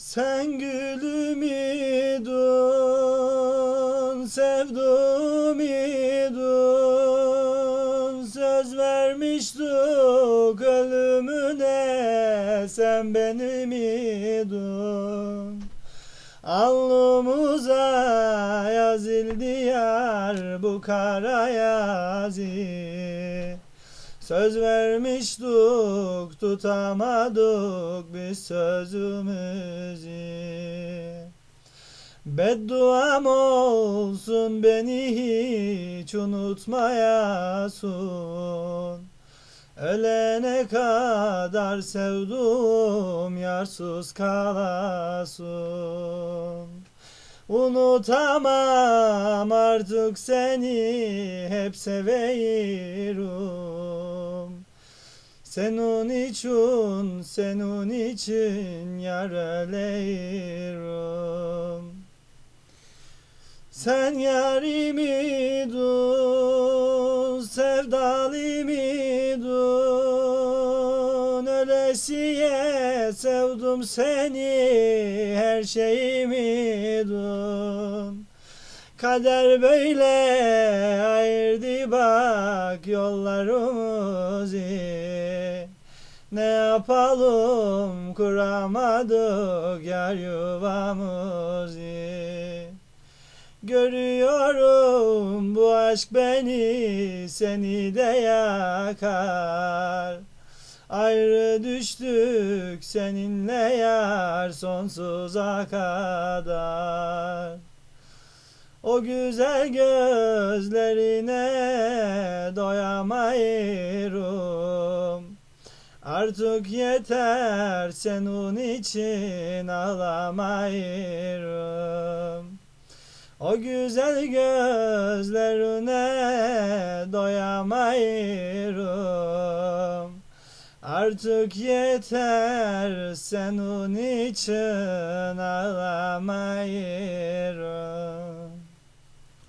Sen gülüm idun, sevdum idun Söz vermiştik ölümüne Sen benim idun Alnımıza yazıldı yar bu kara yazı Söz vermiştik tutamadık biz sözümüzü. Bedduam olsun beni hiç unutmayasın Ölene kadar sevdum yarsız kalasın Unutamam artık seni hep seviyorum Senin için, senin için yar öleyim Sen yarimi dur, sevdalimi dur. Ölesiye sevdim seni, her şeyimi dur Kader böyle ayırdı bak yollarımızı Ne yapalım kuramadık yar yuvamızı Görüyorum bu aşk beni seni de yakar Ayrı düştük seninle yar sonsuza kadar. O güzel gözlerine doyamayırım. Artık yeter senin için ağlamayırım. O güzel gözlerine doyamayırım Artık yeter senin için ağlamayırım